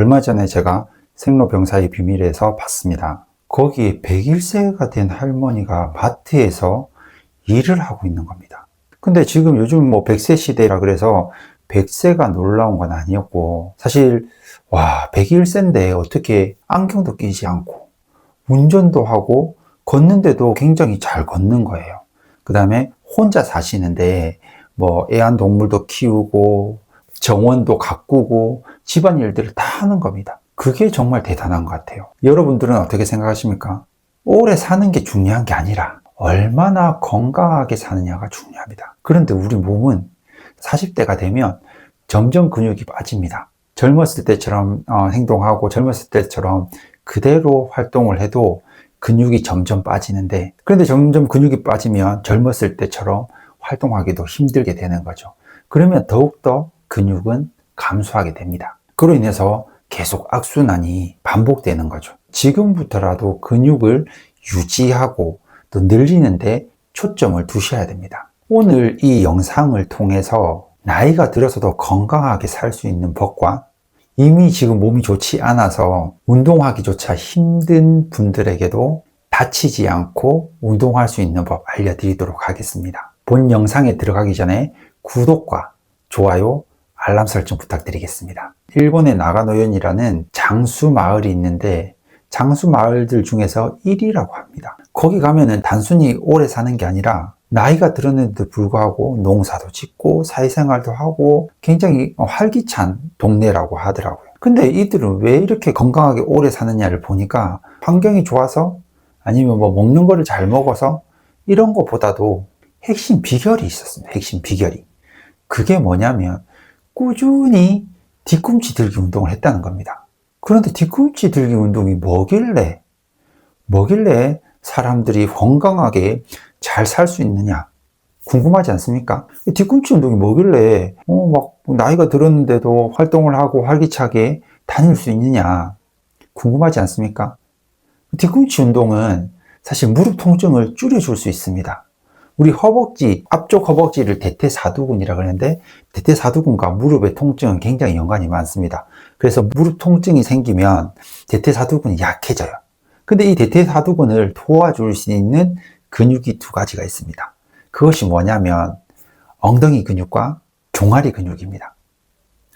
얼마 전에 제가 생로병사의 비밀에서 봤습니다. 거기에 101세가 된 할머니가 마트에서 일을 하고 있는 겁니다. 근데 지금 요즘 뭐 100세 시대라 그래서 100세가 놀라운 건 아니었고, 사실, 와, 101세인데 어떻게 안경도 끼지 않고, 운전도 하고, 걷는데도 굉장히 잘 걷는 거예요. 그 다음에 혼자 사시는데, 뭐, 애완동물도 키우고, 정원도 가꾸고, 집안 일들을 다 하는 겁니다. 그게 정말 대단한 것 같아요. 여러분들은 어떻게 생각하십니까? 오래 사는 게 중요한 게 아니라, 얼마나 건강하게 사느냐가 중요합니다. 그런데 우리 몸은 40대가 되면 점점 근육이 빠집니다. 젊었을 때처럼 어, 행동하고 젊었을 때처럼 그대로 활동을 해도 근육이 점점 빠지는데 그런데 점점 근육이 빠지면 젊었을 때처럼 활동하기도 힘들게 되는 거죠. 그러면 더욱더 근육은 감소하게 됩니다. 그로 인해서 계속 악순환이 반복되는 거죠. 지금부터라도 근육을 유지하고 또 늘리는데 초점을 두셔야 됩니다. 오늘 이 영상을 통해서 나이가 들어서도 건강하게 살 수 있는 법과 이미 지금 몸이 좋지 않아서 운동하기조차 힘든 분들에게도 다치지 않고 운동할 수 있는 법 알려드리도록 하겠습니다. 본 영상에 들어가기 전에 구독과 좋아요, 알람 설정 부탁드리겠습니다. 일본의 나가노현이라는 장수 마을이 있는데 장수 마을들 중에서 1위라고 합니다. 거기 가면은 단순히 오래 사는 게 아니라 나이가 들었는데도 불구하고 농사도 짓고 사회생활도 하고 굉장히 활기찬 동네라고 하더라고요. 근데 이들은 왜 이렇게 건강하게 오래 사느냐를 보니까 환경이 좋아서 아니면 뭐 먹는 거를 잘 먹어서 이런 것보다도 핵심 비결이 있었습니다. 핵심 비결이. 그게 뭐냐면 꾸준히 뒤꿈치 들기 운동을 했다는 겁니다. 그런데 뒤꿈치 들기 운동이 뭐길래, 뭐길래 사람들이 건강하게 잘 살 수 있느냐? 궁금하지 않습니까? 뒤꿈치 운동이 뭐길래, 어, 막, 나이가 들었는데도 활동을 하고 활기차게 다닐 수 있느냐? 궁금하지 않습니까? 뒤꿈치 운동은 사실 무릎 통증을 줄여줄 수 있습니다. 우리 허벅지, 앞쪽 허벅지를 대퇴사두근이라 그러는데, 대퇴사두근과 무릎의 통증은 굉장히 연관이 많습니다. 그래서 무릎 통증이 생기면 대퇴사두근이 약해져요. 근데 이 대퇴사두근을 도와줄 수 있는 근육이 두 가지가 있습니다. 그것이 뭐냐면 엉덩이 근육과 종아리 근육입니다.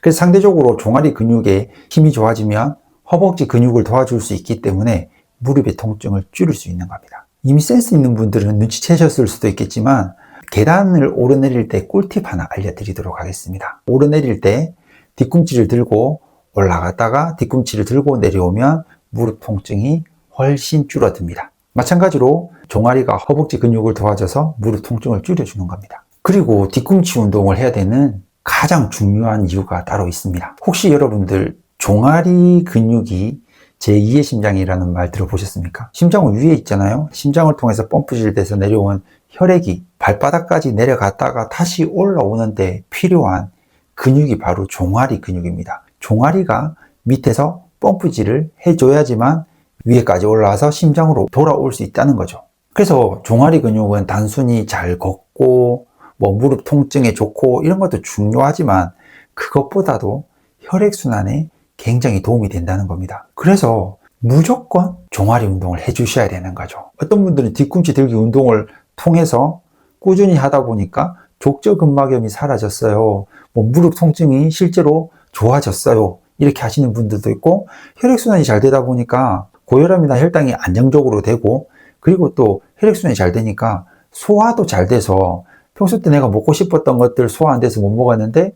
그래서 상대적으로 종아리 근육에 힘이 좋아지면 허벅지 근육을 도와줄 수 있기 때문에 무릎의 통증을 줄일 수 있는 겁니다. 이미 센스 있는 분들은 눈치채셨을 수도 있겠지만 계단을 오르내릴 때 꿀팁 하나 알려드리도록 하겠습니다. 오르내릴 때 뒤꿈치를 들고 올라갔다가 뒤꿈치를 들고 내려오면 무릎 통증이 훨씬 줄어듭니다. 마찬가지로 종아리가 허벅지 근육을 도와줘서 무릎 통증을 줄여주는 겁니다. 그리고 뒤꿈치 운동을 해야 되는 가장 중요한 이유가 따로 있습니다. 혹시 여러분들 종아리 근육이 제2의 심장이라는 말 들어보셨습니까? 심장은 위에 있잖아요. 심장을 통해서 펌프질 돼서 내려온 혈액이 발바닥까지 내려갔다가 다시 올라오는데 필요한 근육이 바로 종아리 근육입니다. 종아리가 밑에서 펌프질을 해줘야지만 위에까지 올라와서 심장으로 돌아올 수 있다는 거죠. 그래서 종아리 근육은 단순히 잘 걷고 뭐 무릎 통증에 좋고 이런 것도 중요하지만 그것보다도 혈액순환에 굉장히 도움이 된다는 겁니다. 그래서 무조건 종아리 운동을 해 주셔야 되는 거죠. 어떤 분들은 뒤꿈치 들기 운동을 통해서 꾸준히 하다 보니까 족저근막염이 사라졌어요. 뭐 무릎 통증이 실제로 좋아졌어요. 이렇게 하시는 분들도 있고 혈액순환이 잘 되다 보니까 고혈압이나 혈당이 안정적으로 되고 그리고 또 혈액순환이 잘 되니까 소화도 잘 돼서 평소 때 내가 먹고 싶었던 것들 소화 안 돼서 못 먹었는데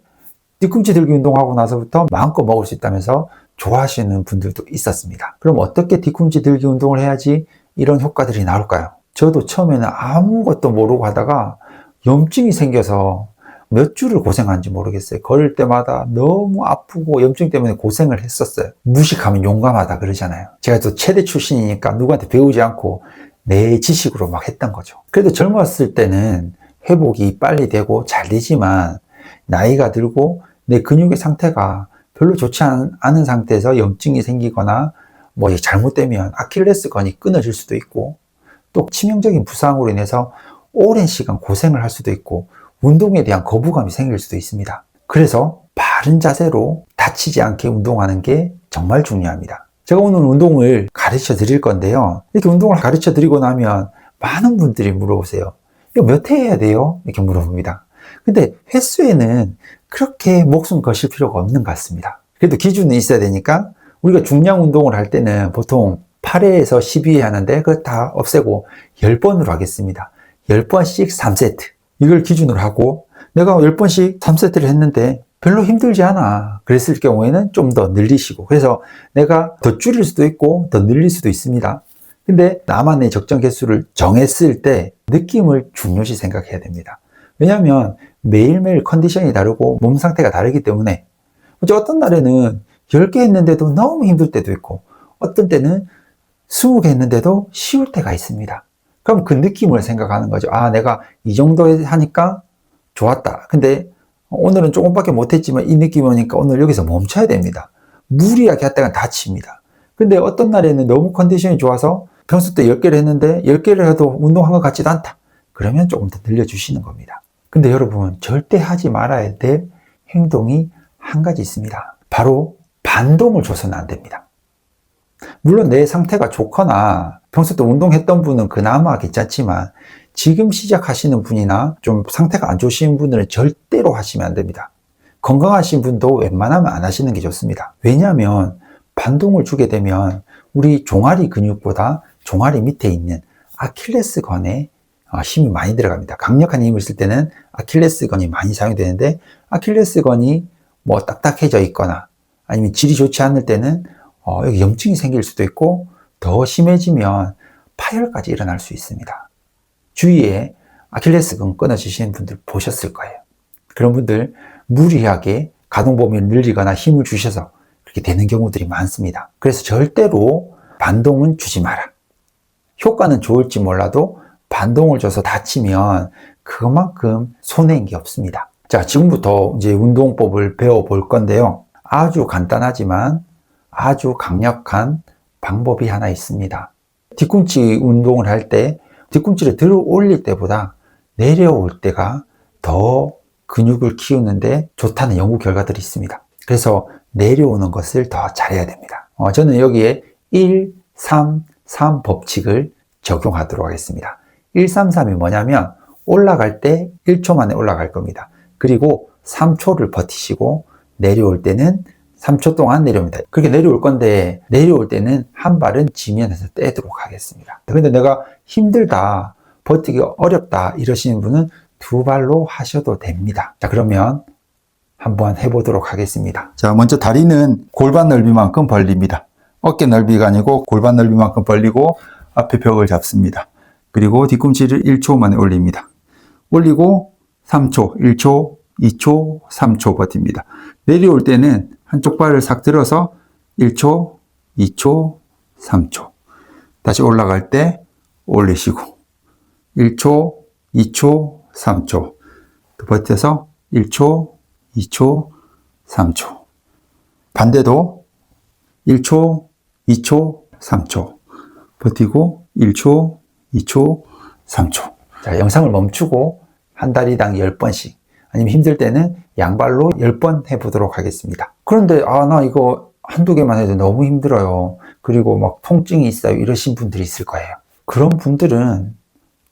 뒤꿈치 들기 운동하고 나서부터 마음껏 먹을 수 있다면서 좋아하시는 분들도 있었습니다. 그럼 어떻게 뒤꿈치 들기 운동을 해야지 이런 효과들이 나올까요? 저도 처음에는 아무것도 모르고 하다가 염증이 생겨서 몇 주를 고생한지 모르겠어요. 걸을 때마다 너무 아프고 염증 때문에 고생을 했었어요. 무식하면 용감하다 그러잖아요. 제가 또 체대 출신이니까 누구한테 배우지 않고 내 지식으로 막 했던 거죠. 그래도 젊었을 때는 회복이 빨리 되고 잘 되지만 나이가 들고 내 근육의 상태가 별로 좋지 않은 상태에서 염증이 생기거나 뭐 잘못되면 아킬레스건이 끊어질 수도 있고 또 치명적인 부상으로 인해서 오랜 시간 고생을 할 수도 있고 운동에 대한 거부감이 생길 수도 있습니다. 그래서 바른 자세로 다치지 않게 운동하는 게 정말 중요합니다. 제가 오늘 운동을 가르쳐 드릴 건데요. 이렇게 운동을 가르쳐 드리고 나면 많은 분들이 물어보세요. 이거 몇 회 해야 돼요? 이렇게 물어봅니다. 근데 횟수에는 그렇게 목숨 거실 필요가 없는 것 같습니다. 그래도 기준은 있어야 되니까 우리가 중량 운동을 할 때는 보통 8회에서 12회 하는데 그거 다 없애고 10번으로 하겠습니다. 10번씩 3세트. 이걸 기준으로 하고 내가 10번씩 3세트를 했는데 별로 힘들지 않아. 그랬을 경우에는 좀 더 늘리시고. 그래서 내가 더 줄일 수도 있고 더 늘릴 수도 있습니다. 근데 나만의 적정 개수를 정했을 때 느낌을 중요시 생각해야 됩니다. 왜냐하면 매일매일 컨디션이 다르고 몸 상태가 다르기 때문에 어떤 날에는 10개 했는데도 너무 힘들 때도 있고 어떤 때는 20개 했는데도 쉬울 때가 있습니다. 그럼 그 느낌을 생각하는 거죠. 아, 내가 이 정도 하니까 좋았다. 근데 오늘은 조금밖에 못했지만 이 느낌이 오니까 오늘 여기서 멈춰야 됩니다. 무리하게 했다가 다칩니다. 근데 어떤 날에는 너무 컨디션이 좋아서 평소 때 10개를 했는데 10개를 해도 운동한 것 같지도 않다. 그러면 조금 더 늘려주시는 겁니다. 근데 여러분, 절대 하지 말아야 될 행동이 한 가지 있습니다. 바로 반동을 줘서는 안 됩니다. 물론 내 상태가 좋거나 평소 때 운동했던 분은 그나마 괜찮지만 지금 시작하시는 분이나 좀 상태가 안 좋으신 분들은 절대로 하시면 안 됩니다. 건강하신 분도 웬만하면 안 하시는 게 좋습니다. 왜냐하면 반동을 주게 되면 우리 종아리 근육보다 종아리 밑에 있는 아킬레스건에 어, 힘이 많이 들어갑니다. 강력한 힘을 쓸 때는 아킬레스건이 많이 사용되는데 아킬레스건이 뭐 딱딱해져 있거나 아니면 질이 좋지 않을 때는 어, 여기 염증이 생길 수도 있고 더 심해지면 파열까지 일어날 수 있습니다. 주위에 아킬레스건 끊어지시는 분들 보셨을 거예요. 그런 분들 무리하게 가동 범위를 늘리거나 힘을 주셔서 그렇게 되는 경우들이 많습니다. 그래서 절대로 반동은 주지 마라. 효과는 좋을지 몰라도 반동을 줘서 다치면 그만큼 손해인 게 없습니다. 자, 지금부터 이제 운동법을 배워볼 건데요. 아주 간단하지만 아주 강력한 방법이 하나 있습니다. 뒤꿈치 운동을 할 때 뒤꿈치를 들어 올릴 때보다 내려올 때가 더 근육을 키우는데 좋다는 연구 결과들이 있습니다. 그래서 내려오는 것을 더 잘해야 됩니다. 어, 저는 여기에 1, 3, 3 법칙을 적용하도록 하겠습니다. 1, 3, 3이 뭐냐면 올라갈 때 1초 만에 올라갈 겁니다. 그리고 3초를 버티시고 내려올 때는 3초 동안 내려옵니다. 그렇게 내려올 건데 내려올 때는 한 발은 지면에서 떼도록 하겠습니다. 근데 내가 힘들다, 버티기 어렵다 이러시는 분은 두 발로 하셔도 됩니다. 자, 그러면 한번 해보도록 하겠습니다. 자, 먼저 다리는 골반 넓이만큼 벌립니다. 어깨 넓이가 아니고 골반 넓이만큼 벌리고 앞에 벽을 잡습니다. 그리고 뒤꿈치를 1초 만에 올립니다. 올리고 3초, 1초, 2초, 3초 버팁니다. 내려올 때는 한쪽 발을 싹 들어서 1초, 2초, 3초. 다시 올라갈 때 올리시고 1초, 2초, 3초. 또 버텨서 1초, 2초, 3초. 반대도 1초, 2초, 3초. 버티고 1초, 2초, 3초. 자, 영상을 멈추고 한 다리당 10번씩 아니면 힘들 때는 양발로 10번 해보도록 하겠습니다. 그런데 아, 나 이거 한두 개만 해도 너무 힘들어요. 그리고 막 통증이 있어요. 이러신 분들이 있을 거예요. 그런 분들은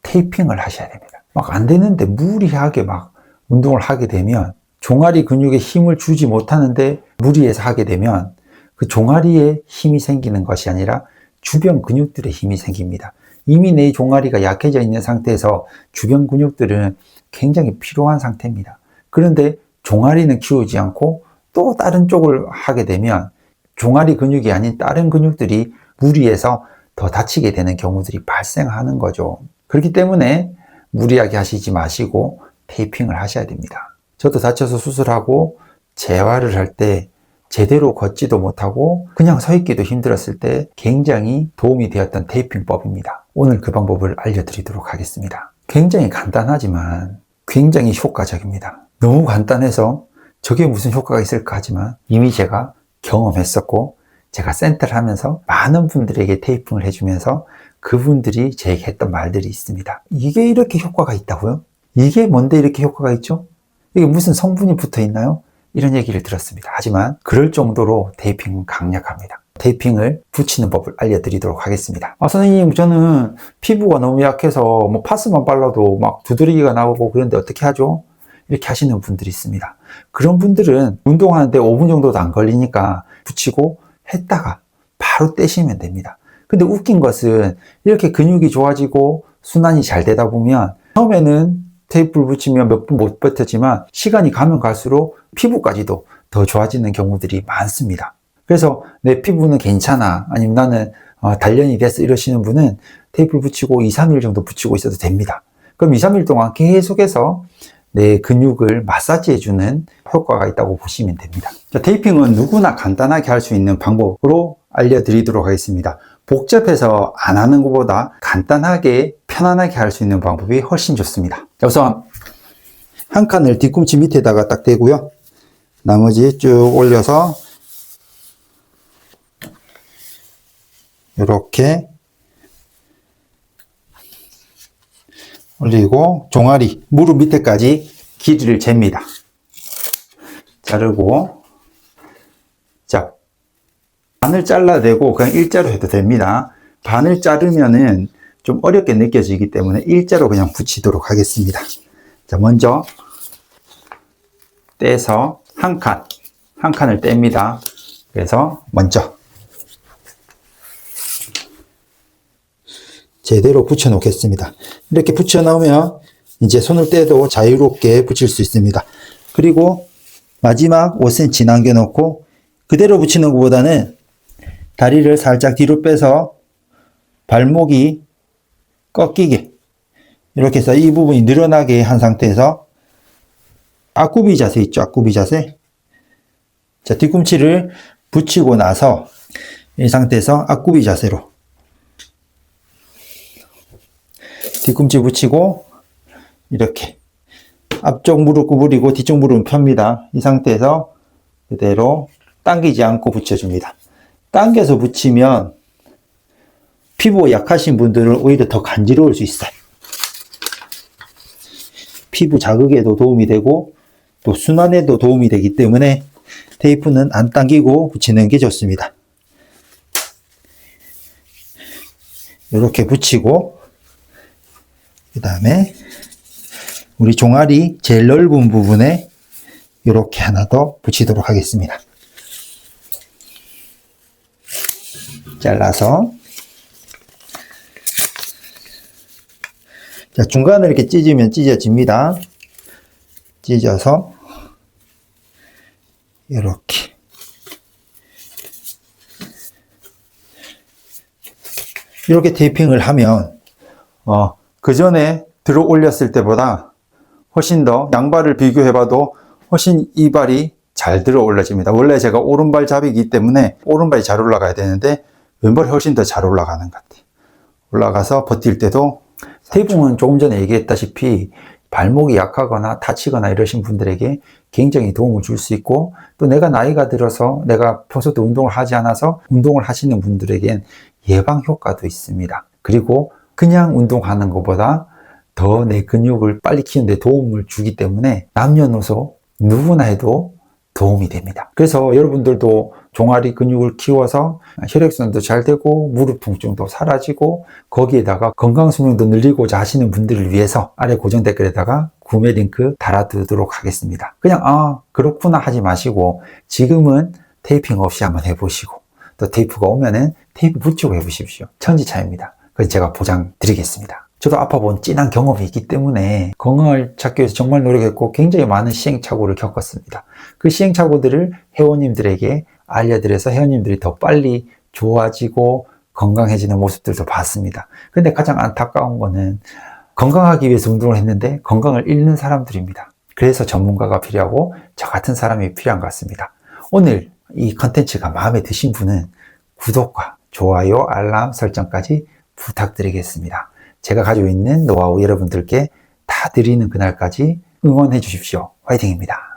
테이핑을 하셔야 됩니다. 막 안 되는데 무리하게 막 운동을 하게 되면 종아리 근육에 힘을 주지 못하는데 무리해서 하게 되면 그 종아리에 힘이 생기는 것이 아니라 주변 근육들의 힘이 생깁니다. 이미 내 종아리가 약해져 있는 상태에서 주변 근육들은 굉장히 필요한 상태입니다. 그런데 종아리는 키우지 않고 또 다른 쪽을 하게 되면 종아리 근육이 아닌 다른 근육들이 무리해서 더 다치게 되는 경우들이 발생하는 거죠. 그렇기 때문에 무리하게 하시지 마시고 테이핑을 하셔야 됩니다. 저도 다쳐서 수술하고 재활을 할 때 제대로 걷지도 못하고 그냥 서 있기도 힘들었을 때 굉장히 도움이 되었던 테이핑법입니다. 오늘 그 방법을 알려드리도록 하겠습니다. 굉장히 간단하지만 굉장히 효과적입니다. 너무 간단해서 저게 무슨 효과가 있을까 하지만 이미 제가 경험했었고 제가 센터를 하면서 많은 분들에게 테이핑을 해주면서 그분들이 제게 했던 말들이 있습니다. 이게 이렇게 효과가 있다고요? 이게 뭔데 이렇게 효과가 있죠? 이게 무슨 성분이 붙어 있나요? 이런 얘기를 들었습니다. 하지만 그럴 정도로 테이핑은 강력합니다. 테이핑을 붙이는 법을 알려드리도록 하겠습니다. 아, 선생님, 저는 피부가 너무 약해서 뭐 파스만 발라도 막 두드러기가 나오고 그런데 어떻게 하죠? 이렇게 하시는 분들이 있습니다. 그런 분들은 운동하는데 5분 정도도 안 걸리니까 붙이고 했다가 바로 떼시면 됩니다. 근데 웃긴 것은 이렇게 근육이 좋아지고 순환이 잘 되다 보면 처음에는 테이프를 붙이면 몇 분 못 버텼지만 시간이 가면 갈수록 피부까지도 더 좋아지는 경우들이 많습니다. 그래서 내 피부는 괜찮아. 아니면 나는 어, 단련이 됐어. 이러시는 분은 테이프를 붙이고 2, 3일 정도 붙이고 있어도 됩니다. 그럼 2, 3일 동안 계속해서 내 근육을 마사지해주는 효과가 있다고 보시면 됩니다. 자, 테이핑은 누구나 간단하게 할 수 있는 방법으로 알려드리도록 하겠습니다. 복잡해서 안 하는 것보다 간단하게 편안하게 할 수 있는 방법이 훨씬 좋습니다. 우선 한 칸을 뒤꿈치 밑에다가 딱 대고요. 나머지 쭉 올려서 이렇게 올리고 종아리 무릎 밑에까지 길이를 잽니다. 자르고 자 반을 잘라내고 그냥 일자로 해도 됩니다. 반을 자르면은 좀 어렵게 느껴지기 때문에 일자로 그냥 붙이도록 하겠습니다. 자 먼저 떼서 한 칸, 한 칸을 뗍니다. 그래서 먼저 제대로 붙여 놓겠습니다. 이렇게 붙여 놓으면 이제 손을 떼도 자유롭게 붙일 수 있습니다. 그리고 마지막 5cm 남겨 놓고 그대로 붙이는 것보다는 다리를 살짝 뒤로 빼서 발목이 꺾이게 이렇게 해서 이 부분이 늘어나게 한 상태에서 앞구비 자세 있죠? 앞구비 자세. 자, 뒤꿈치를 붙이고 나서 이 상태에서 앞구비 자세로 뒤꿈치 붙이고 이렇게 앞쪽 무릎 구부리고 뒤쪽 무릎 펴니다. 이 상태에서 그대로 당기지 않고 붙여줍니다. 당겨서 붙이면 피부 약하신 분들은 오히려 더 간지러울 수 있어요. 피부 자극에도 도움이 되고 또 순환에도 도움이 되기 때문에 테이프는 안 당기고 붙이는 게 좋습니다. 이렇게 붙이고 그 다음에 우리 종아리 제일 넓은 부분에 이렇게 하나 더 붙이도록 하겠습니다. 잘라서 자, 중간을 이렇게 찢으면 찢어집니다. 찢어서 이렇게 이렇게 테이핑을 하면 어, 그 전에 들어 올렸을 때보다 훨씬 더 양발을 비교해 봐도 훨씬 이 발이 잘 들어 올라집니다. 원래 제가 오른발 잡이기 때문에 오른발이 잘 올라가야 되는데 왼발이 훨씬 더 잘 올라가는 것 같아요. 올라가서 버틸 때도 테이핑은 조금 전에 얘기했다시피 발목이 약하거나 다치거나 이러신 분들에게 굉장히 도움을 줄 수 있고 또 내가 나이가 들어서 내가 평소 때 운동을 하지 않아서 운동을 하시는 분들에겐 예방 효과도 있습니다. 그리고 그냥 운동하는 것보다 더 내 근육을 빨리 키우는 데 도움을 주기 때문에 남녀노소 누구나 해도 도움이 됩니다. 그래서 여러분들도 종아리 근육을 키워서 혈액순환도 잘 되고 무릎 통증도 사라지고 거기에다가 건강 수명도 늘리고자 하시는 분들을 위해서 아래 고정 댓글에다가 구매 링크 달아두도록 하겠습니다. 그냥 아 그렇구나 하지 마시고 지금은 테이핑 없이 한번 해보시고 또 테이프가 오면은 테이프 붙이고 해보십시오. 천지 차입니다. 그래서 제가 보장 드리겠습니다. 저도 아파본 진한 경험이 있기 때문에 건강을 찾기 위해서 정말 노력했고 굉장히 많은 시행착오를 겪었습니다. 그 시행착오들을 회원님들에게 알려드려서 회원님들이 더 빨리 좋아지고 건강해지는 모습들도 봤습니다. 근데 가장 안타까운 거는 건강하기 위해서 운동을 했는데 건강을 잃는 사람들입니다. 그래서 전문가가 필요하고 저 같은 사람이 필요한 것 같습니다. 오늘 이 컨텐츠가 마음에 드신 분은 구독과 좋아요, 알람 설정까지 부탁드리겠습니다. 제가 가지고 있는 노하우 여러분들께 다 드리는 그날까지 응원해 주십시오. 화이팅입니다.